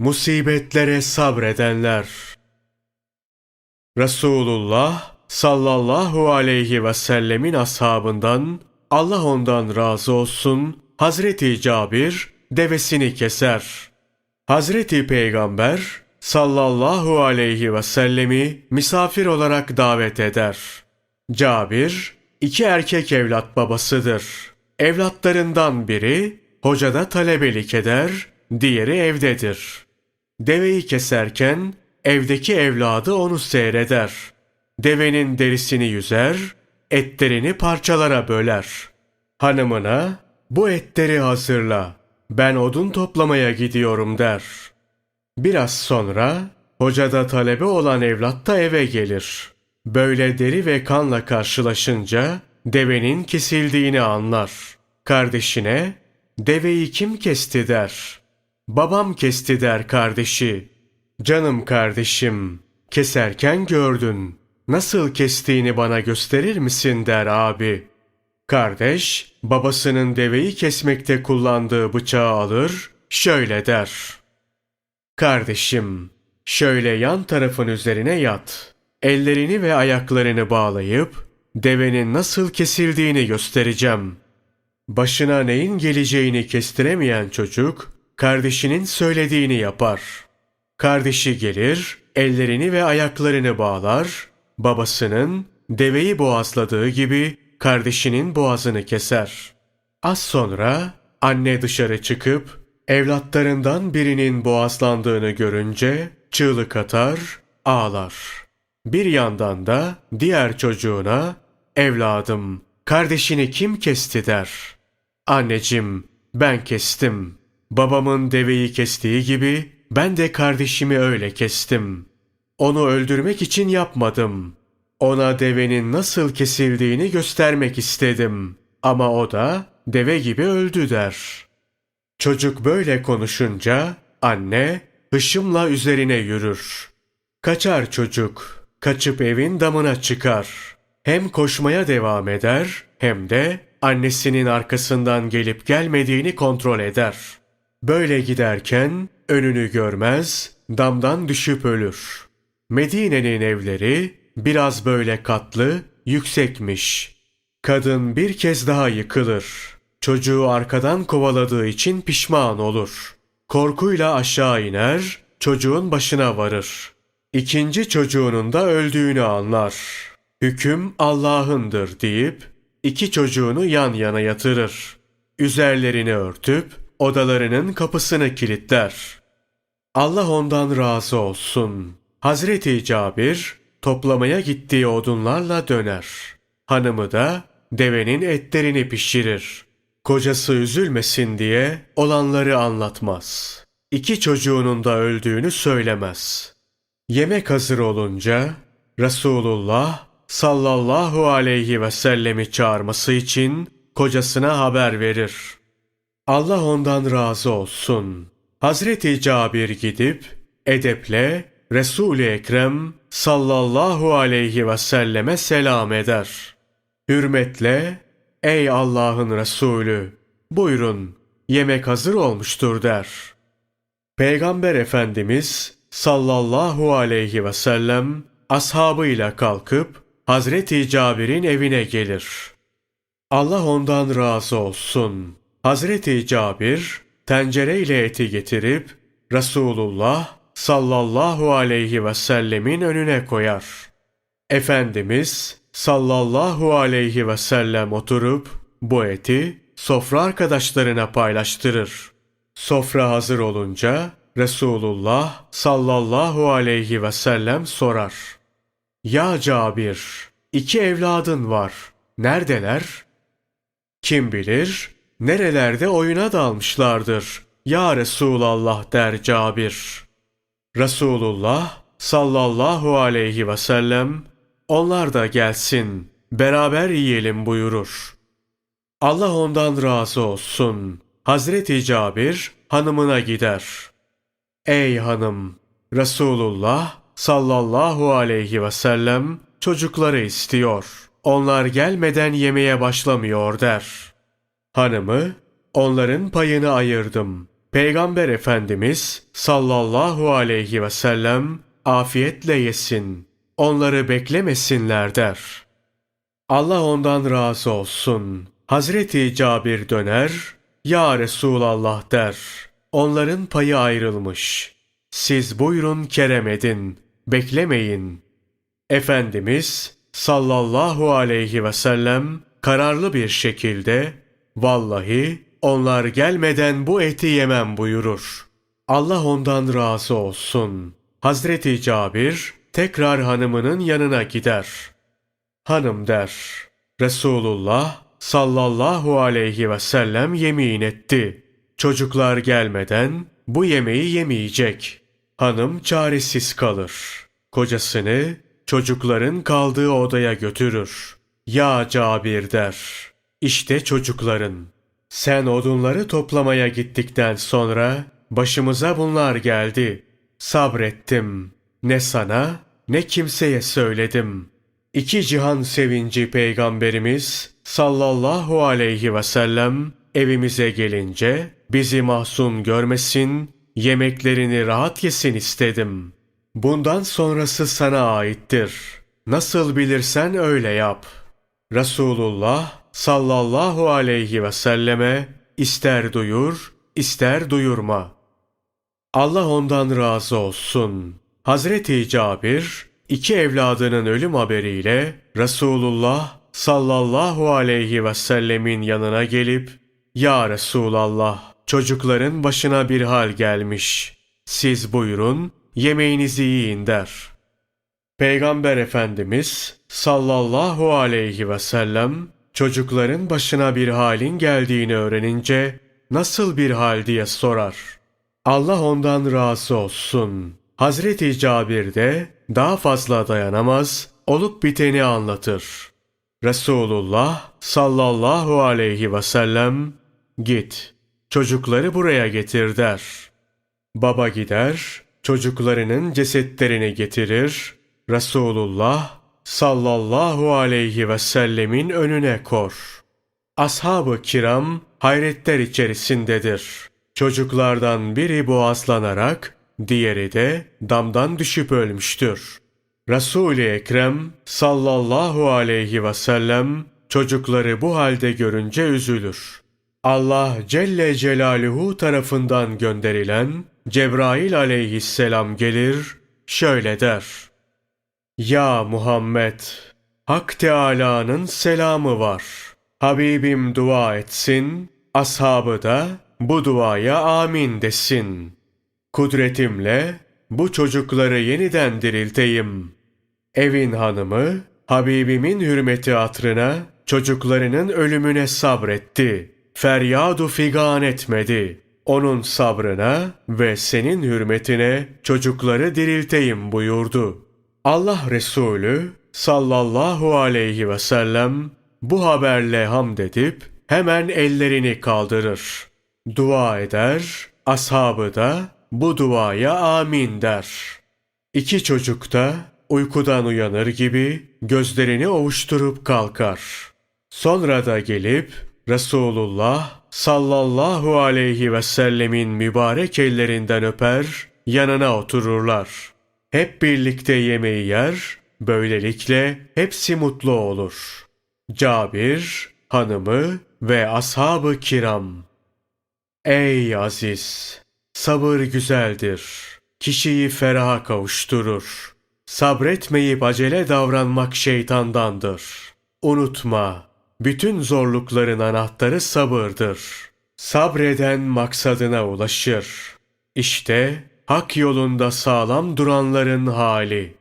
Musibetlere sabredenler. Resulullah sallallahu aleyhi ve sellemin ashabından Allah ondan razı olsun Hazreti Cabir devesini keser. Hazreti Peygamber sallallahu aleyhi ve sellemi misafir olarak davet eder. Cabir iki erkek evlat babasıdır. Evlatlarından biri hocada talebelik eder, diğeri evdedir. Deveyi keserken evdeki evladı onu seyreder. Devenin derisini yüzer, etlerini parçalara böler. Hanımına bu etleri hazırla, ben odun toplamaya gidiyorum der. Biraz sonra hocada talebe olan evlat da eve gelir. Böyle deri ve kanla karşılaşınca devenin kesildiğini anlar. Kardeşine deveyi kim kesti der. Babam kesti der kardeşi. Canım kardeşim, keserken gördün. Nasıl kestiğini bana gösterir misin der abi. Kardeş, babasının deveyi kesmekte kullandığı bıçağı alır, şöyle der. Kardeşim, şöyle yan tarafın üzerine yat. Ellerini ve ayaklarını bağlayıp, devenin nasıl kesildiğini göstereceğim. Başına neyin geleceğini kestiremeyen çocuk, kardeşinin söylediğini yapar. Kardeşi gelir, ellerini ve ayaklarını bağlar, babasının deveyi boğazladığı gibi kardeşinin boğazını keser. Az sonra anne dışarı çıkıp evlatlarından birinin boğazlandığını görünce çığlık atar, ağlar. Bir yandan da diğer çocuğuna evladım kardeşini kim kesti der. Anneciğim ben kestim. Babamın deveyi kestiği gibi ben de kardeşimi öyle kestim. Onu öldürmek için yapmadım. Ona devenin nasıl kesildiğini göstermek istedim. Ama o da deve gibi öldü der. Çocuk böyle konuşunca anne hışımla üzerine yürür. Kaçar çocuk, kaçıp evin damına çıkar. Hem koşmaya devam eder hem de annesinin arkasından gelip gelmediğini kontrol eder. Böyle giderken önünü görmez, damdan düşüp ölür. Medine'nin evleri biraz böyle katlı, yüksekmiş. Kadın bir kez daha yıkılır. Çocuğu arkadan kovaladığı için pişman olur. Korkuyla aşağı iner, çocuğun başına varır. İkinci çocuğunun da öldüğünü anlar. Hüküm Allah'ındır deyip iki çocuğunu yan yana yatırır. Üzerlerini örtüp odalarının kapısını kilitler. Allah ondan razı olsun. Hazreti Cabir toplamaya gittiği odunlarla döner. Hanımı da devenin etlerini pişirir. Kocası üzülmesin diye olanları anlatmaz. İki çocuğunun da öldüğünü söylemez. Yemek hazır olunca Resulullah sallallahu aleyhi ve sellemi çağırması için kocasına haber verir. Allah ondan razı olsun. Hazreti Cabir gidip edeple Resul-i Ekrem sallallahu aleyhi ve selleme selam eder. Hürmetle ey Allah'ın Resulü buyurun yemek hazır olmuştur der. Peygamber Efendimiz sallallahu aleyhi ve sellem ashabıyla kalkıp Hazreti Cabir'in evine gelir. Allah ondan razı olsun. Hazreti Cabir tencereyle eti getirip Resulullah sallallahu aleyhi ve sellemin önüne koyar. Efendimiz sallallahu aleyhi ve sellem oturup bu eti sofra arkadaşlarına paylaştırır. Sofra hazır olunca Resulullah sallallahu aleyhi ve sellem sorar. Ya Cabir, iki evladın var. Neredeler? Kim bilir, nerelerde oyuna dalmışlardır. Ya Resulallah der Cabir. Resulullah sallallahu aleyhi ve sellem onlar da gelsin beraber yiyelim buyurur. Allah ondan razı olsun. Hazreti Cabir hanımına gider. Ey hanım! Resulullah sallallahu aleyhi ve sellem çocukları istiyor. Onlar gelmeden yemeye başlamıyor der. Hanımı, onların payını ayırdım. Peygamber Efendimiz sallallahu aleyhi ve sellem afiyetle yesin. Onları beklemesinler der. Allah ondan razı olsun. Hazreti Cabir döner, Ya Resulallah der. Onların payı ayrılmış. Siz buyurun kerem edin, beklemeyin. Efendimiz sallallahu aleyhi ve sellem kararlı bir şekilde vallahi onlar gelmeden bu eti yemem buyurur. Allah ondan razı olsun. Hazreti Cabir tekrar hanımının yanına gider. Hanım der. Resulullah sallallahu aleyhi ve sellem yemin etti. Çocuklar gelmeden bu yemeği yemeyecek. Hanım çaresiz kalır. Kocasını çocukların kaldığı odaya götürür. Ya Cabir der. İşte çocukların. Sen odunları toplamaya gittikten sonra başımıza bunlar geldi. Sabrettim. Ne sana ne kimseye söyledim. İki cihan sevinci peygamberimiz sallallahu aleyhi ve sellem evimize gelince bizi mahzun görmesin, yemeklerini rahat yesin istedim. Bundan sonrası sana aittir. Nasıl bilirsen öyle yap. Resulullah sallallahu aleyhi ve selleme ister duyur, ister duyurma. Allah ondan razı olsun. Hazreti Cabir iki evladının ölüm haberiyle Resulullah sallallahu aleyhi ve sellemin yanına gelip Ya Resulallah çocukların başına bir hal gelmiş. Siz buyurun yemeğinizi yiyin der. Peygamber Efendimiz sallallahu aleyhi ve sellem çocukların başına bir halin geldiğini öğrenince nasıl bir hal diye sorar. Allah ondan razı olsun. Hazreti Cabir de daha fazla dayanamaz, olup biteni anlatır. Resulullah sallallahu aleyhi ve sellem git çocukları buraya getir der. Baba gider, çocuklarının cesetlerini getirir, Resulullah sallallahu aleyhi ve sellemin önüne kor. Ashab-ı kiram hayretler içerisindedir. Çocuklardan biri boğazlanarak, diğeri de damdan düşüp ölmüştür. Resul-i Ekrem sallallahu aleyhi ve sellem çocukları bu halde görünce üzülür. Allah Celle Celaluhu tarafından gönderilen Cebrail aleyhisselam gelir, şöyle der. Ya Muhammed! Hak Teâlâ'nın selamı var. Habibim dua etsin, ashabı da bu duaya amin desin. Kudretimle bu çocukları yeniden dirilteyim. Evin hanımı, Habibimin hürmeti atrına çocuklarının ölümüne sabretti. Feryadu figan etmedi. Onun sabrına ve senin hürmetine çocukları dirilteyim buyurdu. Allah Resulü sallallahu aleyhi ve sellem bu haberle hamd edip hemen ellerini kaldırır. Dua eder, ashabı da bu duaya amin der. İki çocuk da uykudan uyanır gibi gözlerini ovuşturup kalkar. Sonra da gelip Resulullah sallallahu aleyhi ve sellemin mübarek ellerinden öper, yanına otururlar. Hep birlikte yemeği yer, böylelikle hepsi mutlu olur. Cabir, hanımı ve ashab-ı kiram. Ey aziz! Sabır güzeldir. Kişiyi feraha kavuşturur. Sabretmeyip acele davranmak şeytandandır. Unutma, bütün zorlukların anahtarı sabırdır. Sabreden maksadına ulaşır. İşte hak yolunda sağlam duranların hali.